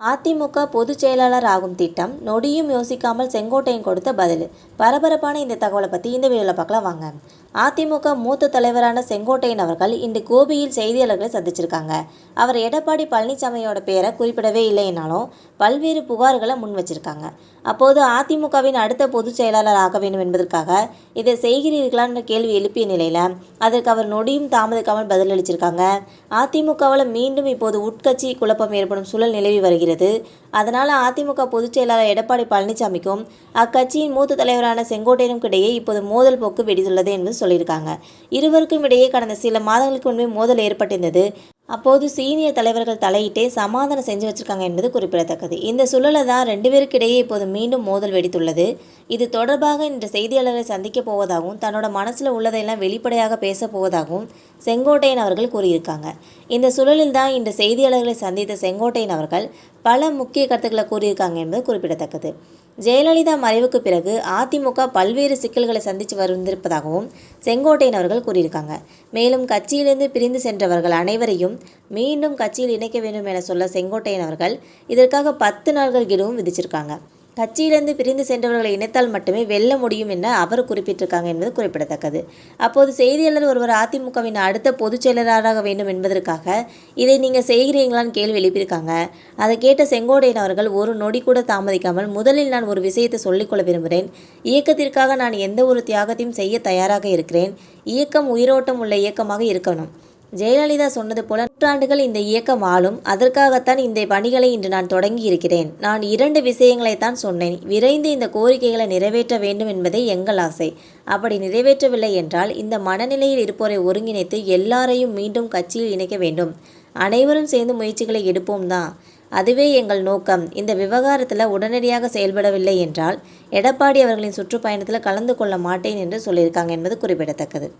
அதிமுக பொதுச் செயலாளர் ஆகும் திட்டம் நொடியும் யோசிக்காமல் செங்கோட்டையன் கொடுத்த பதில். பரபரப்பான இந்த தகவலை பற்றி இந்த வீடியோவில் பார்க்கலாம். வாங்க. அதிமுக மூத்த தலைவரான செங்கோட்டையன் அவர்கள் இன்று கோபியில் செய்தியாளர்களை சந்திச்சிருக்காங்க. அவர் எடப்பாடி பழனிசாமியோட பேரை குறிப்பிடவே இல்லைனாலும் பல்வேறு புகார்களை முன் வச்சிருக்காங்க. அப்போது அதிமுகவின் அடுத்த பொதுச் செயலாளர் ஆக வேண்டும் என்பதற்காக இதை செய்கிறீர்களான்ற கேள்வி எழுப்பிய நிலையில் அதற்கு அவர் நொடியும் தாமதிக்காமல் பதிலளிச்சிருக்காங்க. அதிமுகவில் மீண்டும் இப்போது உட்கட்சி குழப்பம் ஏற்படும் சூழல் நிலவி வருகிறது. அதனால் அதிமுக பொதுச் செயலாளர் எடப்பாடி பழனிசாமிக்கும் அக்கட்சியின் மூத்த தலைவரான செங்கோட்டையனுக்கும் இடையே இப்போது மோதல் போக்கு வெடித்துள்ளது என்று சொல்லியிருக்காங்க. இருவருக்கும் இடையே கடந்த சில மாதங்களுக்கு முன்பே மோதல் ஏற்பட்டிருந்தது. அப்போது சீனியர் தலைவர்கள் தலையிட்டே சமாதானம் செஞ்சு வச்சிருக்காங்க என்பது குறிப்பிடத்தக்கது. இந்த சூழலை தான் ரெண்டு பேருக்கிடையே இப்போது மீண்டும் மோதல் வெடித்துள்ளது. இது தொடர்பாக இன்று செய்தியாளர்களை சந்திக்க போவதாகவும் தன்னோட மனசில் உள்ளதையெல்லாம் வெளிப்படையாக பேசப் போவதாகவும் செங்கோட்டையன் அவர்கள் கூறியிருக்காங்க. இந்த சூழலில் தான் இன்று செய்தியாளர்களை சந்தித்த செங்கோட்டையன் அவர்கள் பல முக்கிய கருத்துக்களை கூறியிருக்காங்க என்பது குறிப்பிடத்தக்கது. ஜெயலலிதா மறைவுக்கு பிறகு அதிமுக பல்வேறு சிக்கல்களை சந்தித்து வந்திருப்பதாகவும் செங்கோட்டையன் அவர்கள் கூறியிருக்காங்க. மேலும் கட்சியிலிருந்து பிரிந்து சென்றவர்கள் அனைவரையும் மீண்டும் கட்சியில் இணைக்க வேண்டும் என சொல்ல செங்கோட்டையன் அவர்கள் இதற்காக பத்து நாள்கள் கெடுவும் விதிச்சிருக்காங்க. கட்சியிலிருந்து பிரிந்து சென்றவர்களை இணைத்தால் மட்டுமே வெல்ல முடியும் என அவர் குறிப்பிட்டிருக்காங்க என்பது குறிப்பிடத்தக்கது. அப்போது செய்தியாளர் ஒருவர் அதிமுகவின் அடுத்த பொதுச் செயலராக வேண்டும் என்பதற்காக இதை நீங்கள் செய்கிறீங்களான்னு கேள்வி எழுப்பியிருக்காங்க. அதை கேட்ட செங்கோடையன் அவர்கள் ஒரு நொடி கூட தாமதிக்காமல் முதலில் நான் ஒரு விஷயத்தை சொல்லிக்கொள்ள விரும்புகிறேன். இயக்கத்திற்காக நான் எந்த ஒரு தியாகத்தையும் செய்ய தயாராக இருக்கிறேன். இயக்கம் உயிரோட்டம் உள்ள இயக்கமாக இருக்கணும். ஜெயலலிதா சொன்னது போல நூற்றாண்டுகள் இந்த இயக்கம் ஆளும். அதற்காகத்தான் இந்த பணிகளை இன்று நான் தொடங்கி இருக்கிறேன் நான் இரண்டு விஷயங்களைத்தான் சொன்னேன். விரைந்து இந்த கோரிக்கைகளை நிறைவேற்ற வேண்டும் என்பதே எங்கள் ஆசை. அப்படி நிறைவேற்றவில்லை என்றால் இந்த மனநிலையில் இருப்போரை ஒருங்கிணைத்து எல்லாரையும் மீண்டும் கட்சியில் இணைக்க வேண்டும். அனைவரும் சேர்ந்து முயற்சிகளை எடுப்போம் தான் அதுவே எங்கள் நோக்கம். இந்த விவகாரத்தில் உடனடியாக செயல்படவில்லை என்றால் எடப்பாடி அவர்களின் சுற்றுப்பயணத்தில் கலந்து கொள்ள மாட்டேன் என்று சொல்லியிருக்காங்க என்பது குறிப்பிடத்தக்கது.